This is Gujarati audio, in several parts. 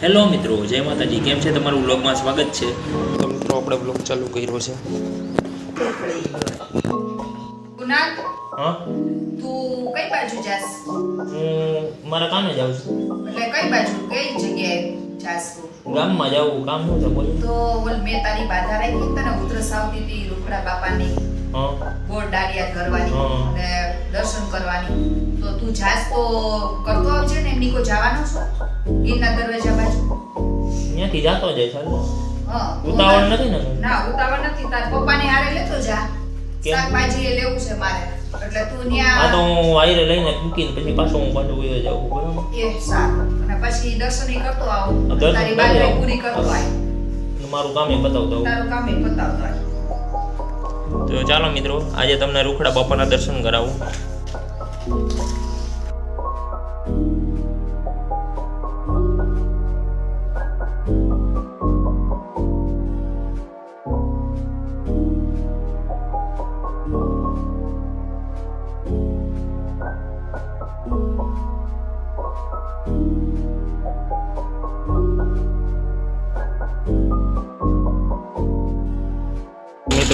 હેલો મિત્રો જય માતાજી. કેમ છે? તમારું વ્લોગમાં સ્વાગત છે. તો મિત્રો આપણે વ્લોગ ચાલુ કર્યો છે. કુનાલ હા? તું કઈ બાજુ જાસ? હું મારા કામે જાઉં છું. એટલે કઈ બાજુ? કઈ જગ્યાએ જાસ તું? ગામમાં જાઉં કામ શું છે બોલ? તો ઓલ મેં તારી બાધા રાખી તને ઉધરસ આવતી હતી રૂખડા બાપાની. હા. ગોળ કરવાની અને દર્શન કરવાની. તો તું જાસ તો કરતો આવજે ને એમની કો જવાનો છો? ગીરના દરવાજા બાજુ? ત્યાંથી જાતો જાય ચાલો હા ઉતાવળ નથી ને? ના ઉતાવળ નથી. તાર પપ્પાને હારે લેતો જા. કેમ? શાકભાજી એ લેવું છે મારે. એટલે તું હા તો હું આયરે લઈને મૂકીને પછી પાછો હું પાછો વયો જાઉં બરાબર? એ સારું. અને પછી દર્શન કરતો આવો. તારી કરી પૂરી કરતો આય મારું મારું એ બતાવતો. તારું કામ એ બતાવતો આય તો ચાલો મિત્રો આજે તમને રૂખડા બાપાના દર્શન કરાવું.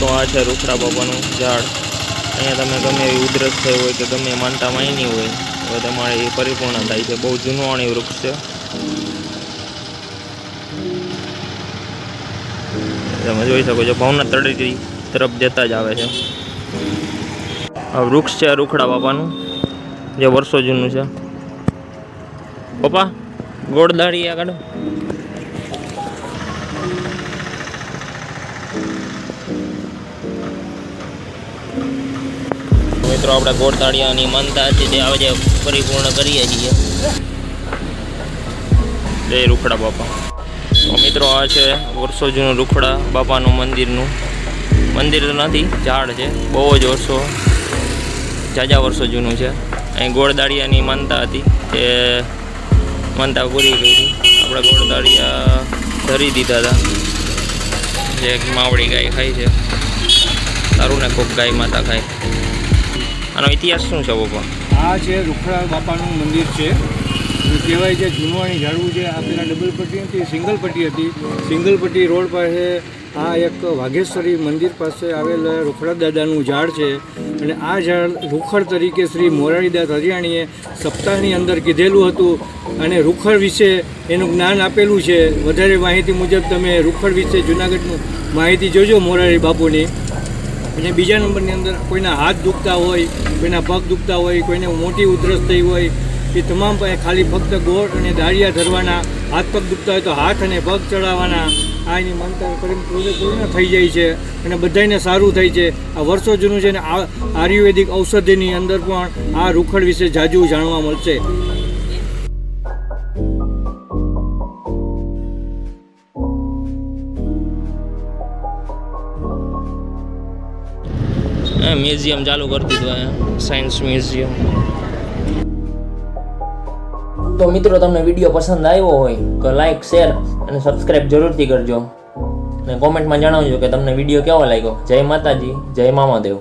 મિત્રો, આ છે રૂખડા બાબાનું ઝાડ. અહીંયા તમે ગમે એવી ઉધરસ થઈ હોય કે ગમે માનતા માયની હોય તો તમારે એ પરિપૂર્ણ થાય છે. બહુ જૂનવાણી વૃક્ષ છે. તમે જોઈ શકો છો, ભાવના તળેટી તરફ જતા જ આવે છે. આ વૃક્ષ છે રૂખડા બાપાનું જે વર્ષો જૂનું છે. પપ્પા ગોળદાળી આ કાઢો મિત્રો, આપણે ગોળતાળિયાની માનતા છે તે આજે પરિપૂર્ણ કરીએ છીએ. જય રૂખડા બાપા. તો મિત્રો, આ છે વર્ષો જૂનું રૂખડા બાપાનું મંદિરનું. મંદિર તો નથી, ઝાડ છે, બહુ જ વર્ષો, જાજા વર્ષો જૂનું છે. અહીં ગોળદાળિયાની માનતા હતી તે માનતા પૂરી કરી. આપણે ગોળદાળિયા ધરી દીધા હતા. જે માવડી ગાય ખાય છે. સારું ને કોક ગાય માતા ખાય. આનો ઇતિહાસ શું છે બાપા? આ છે રૂખડા બાપાનું મંદિર છે કહેવાય છે જૂનવાણી ઝાડવું છે આ પેલા ડબલ પટ્ટી હતી સિંગલ પટ્ટી હતી. સિંગલ પટ્ટી રોડ પાસે આ એક વાઘેશ્વરી મંદિર પાસે આવેલ રૂખડા દાદાનું ઝાડ છે. અને આ ઝાડ રૂખડ તરીકે શ્રી મોરારીદાસ હરિયાણીએ સપ્તાહની અંદર કીધેલું હતું. અને રૂખડ વિશે એનું જ્ઞાન આપેલું છે. વધારે માહિતી મુજબ તમે રૂખડ વિશે જુનાગઢનું માહિતી જોજો મોરારી બાપુની. અને બીજા નંબરની અંદર કોઈના હાથ દુખતા હોય, કોઈના પગ દુખતા હોય, કોઈને મોટી ઉધરસ થઈ હોય, એ તમામ ખાલી ફક્ત ગોળ અને દાળિયા ધરવાના, હાથ પગ દુખતા હોય તો હાથ અને પગ ચડાવવાના, આ એની માનતા કરી પૂર્ણ થઈ જાય છે અને બધાને સારું થાય છે. આ વર્ષો જૂનું છે અને આ આયુર્વેદિક ઔષધિની અંદર પણ આ રૂખડ વિશે જાજુ જાણવા મળશે. મ્યુઝિયમ ચાલુ કરી દીધું સાયન્સ મ્યુઝિયમ તો મિત્રો, તમને વીડિયો પસંદ આવ્યો હોય તો લાઈક શેર અને સબસ્ક્રાઈબ જરૂરથી કરજો. અને કોમેન્ટમાં જણાવજો કે તમને વીડિયો કેવો લાગ્યો. જય માતાજી, જય મામાદેવ.